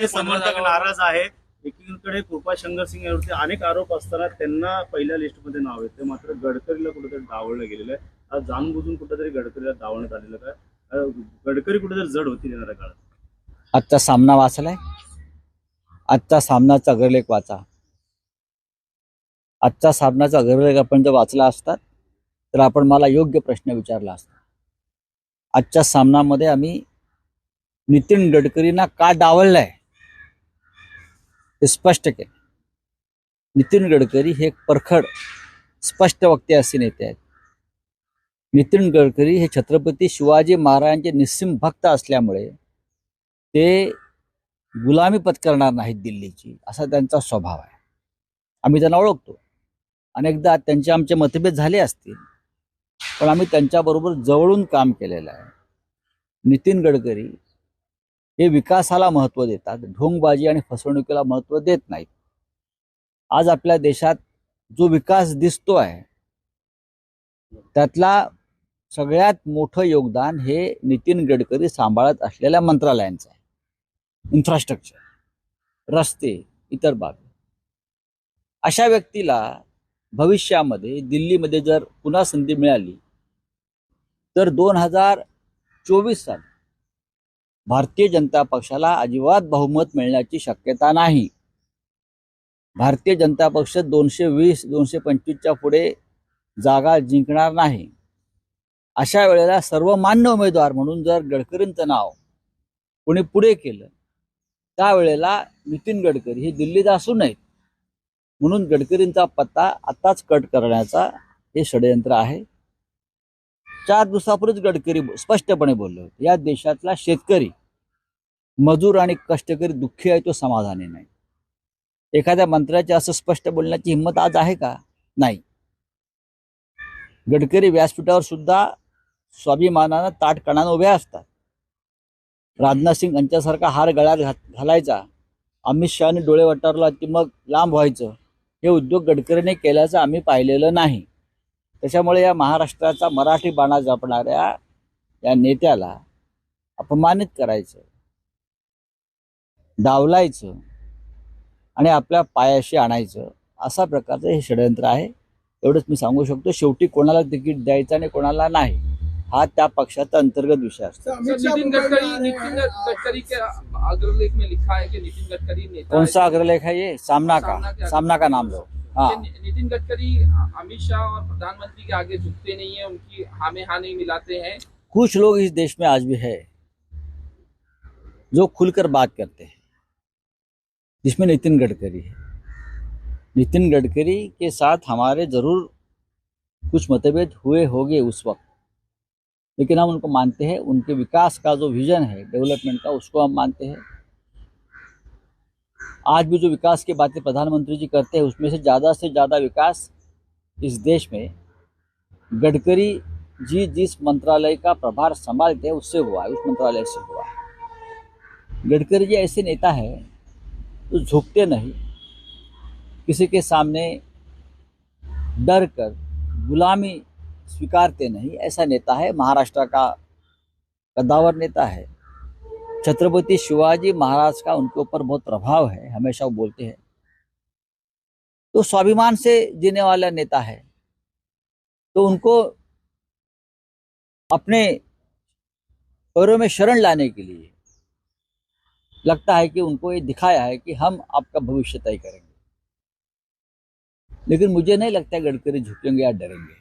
ते समर्थक नाराज आहे एकीकडे कृपा शंकर सिंग यावरती अनेक आरोप असताना त्यांना पहिल्या लिस्टमध्ये नाव आहे. ते मात्र गडकरीला कुठेतरी डावललं गेलेलं आहे. आज जाणून बुजून कुठेतरी गडकरीला डावण्यात आलेलं काय गडकरी कुठेतरी जड होती येणाऱ्या काळात. आजचा सामना वाचलाय? आजचा सामनाचा अग्रलेख वाचा. आजचा सामनाचा अग्रलेख आपण जर वाचला असतात तर आपण मला योग्य प्रश्न विचारला असता. आजच्या सामनामध्ये आम्ही नितीन गडकरींना का डावललाय? ते स्पष्ट केलं. नितीन गडकरी हे एक परखड स्पष्ट वक्ते असे नेते आहेत. नितीन गडकरी हे छत्रपती शिवाजी महाराजांचे निस्सिम भक्त असल्यामुळे ते गुलामी पत्करणार नाहीत दिल्लीची असा त्यांचा स्वभाव आहे. आम्ही त्यांना ओळखतो. अनेकदा त्यांचे आमचे मतभेद झाले असतील पण आम्ही त्यांच्याबरोबर जवळून काम केलेलं आहे. नितीन गडकरी हे विकासाला महत्त्व देतात. ढोंगबाजी आणि फसवणुकीला महत्त्व देत नाहीत. आज आपल्या देशात जो विकास दिसतो आहे त्यातला सगळ्यात मोठं योगदान हे नितीन गडकरी सांभाळत असलेल्या मंत्रालयांचं आहे. इन्फ्रास्ट्रक्चर रस्ते इतर बाबी. अशा व्यक्तीला भविष्यामध्ये दिल्लीमध्ये जर पुन्हा संधी मिळाली तर दोन हजार चोवीस साली भारतीय जनता पक्षाला अजिबात बहुमत मिळण्याची शक्यता नाही. भारतीय जनता पक्ष दोनशे वीस दोनशे पंचवीसच्या पुढे जागा जिंकणार नाही. अशा वेळेला सर्वमान्य उमेदवार म्हणून जर गडकरींचं नाव कोणी पुढे केलं त्यावेळेला नितीन गडकरी हे दिल्लीत असू नयेत. म्हणून गडकरींचा पत्ता आताच कट करण्याचा हे षडयंत्र आहे. चार दिवसापूर्वीच गडकरी स्पष्टपणे बोलले होते या देशातला शेतकरी मजूर आणि कष्टकरी दुःखी आहे तो समाधानी नाही. एखाद्या मंत्र्याचे असं स्पष्ट बोलण्याची हिंमत आज आहे का? नाही. गडकरी व्यासपीठावर सुद्धा स्वाभिमानानं ताटकणानं उभ्या असतात. राजनाथ सिंग यांच्यासारखा हार गळ्यात घात घालायचा. अमित शहाने डोळे वटारला की मग लांब व्हायचं. हे उद्योग गडकरीने केल्याचं आम्ही पाहिलेलं नाही. त्याच्यामुळे या महाराष्ट्राचा मराठी बाणा जपणाऱ्या या नेत्याला अपमानित करायचं डावलायचं आणि आपल्या पायाशी आणायचं असा प्रकारचं हे षडयंत्र आहे. एवढंच मी सांगू शकतो. शेवटी कोणाला तिकीट द्यायचं आणि कोणाला नाही हा त्या पक्षाचा अंतर्गत विषय असतो. सर, नितिन गडकरी नितिन गडकरी के अग्रलेख में लिखा है कि नितिन गडकरी नेता कौन सा है। अग्रलेख है ये? सामना का? सामना का नाम लो। हाँ। नितिन गडकरी अमित शाह और प्रधानमंत्री के आगे झुकते नहीं है उनकी हामे हाँ नहीं मिलाते हैं। कुछ लोग इस देश में आज भी है जो खुलकर बात करते हैं जिसमें नितिन गडकरी है। नितिन गडकरी के साथ हमारे ज़रूर कुछ मतभेद हुए होंगे उस वक्त लेकिन हम उनको मानते हैं उनके विकास का जो विजन है डेवलपमेंट का उसको हम मानते हैं। आज भी जो विकास की बातें प्रधानमंत्री जी करते हैं, उसमें से ज़्यादा से ज़्यादा विकास इस देश में गडकरी जी जिस मंत्रालय का प्रभार संभालते हैं, उससे हुआ है, उस मंत्रालय से हुआ है। गडकरी जी ऐसे नेता है, जो झुकते नहीं, किसी के सामने डर कर गुलामी स्वीकारते नहीं, ऐसा नेता है, महाराष्ट्र का कद्दावर नेता है। छत्रपति शिवाजी महाराज का उनके ऊपर बहुत प्रभाव है, हमेशा वो बोलते हैं। तो स्वाभिमान से जीने वाला नेता है। तो उनको अपने पैरों में शरण लाने के लिए लगता है कि उनको ये दिखाया है कि हम आपका भविष्य तय करेंगे। लेकिन मुझे नहीं लगता गडकरी झुकेंगे या डरेंगे।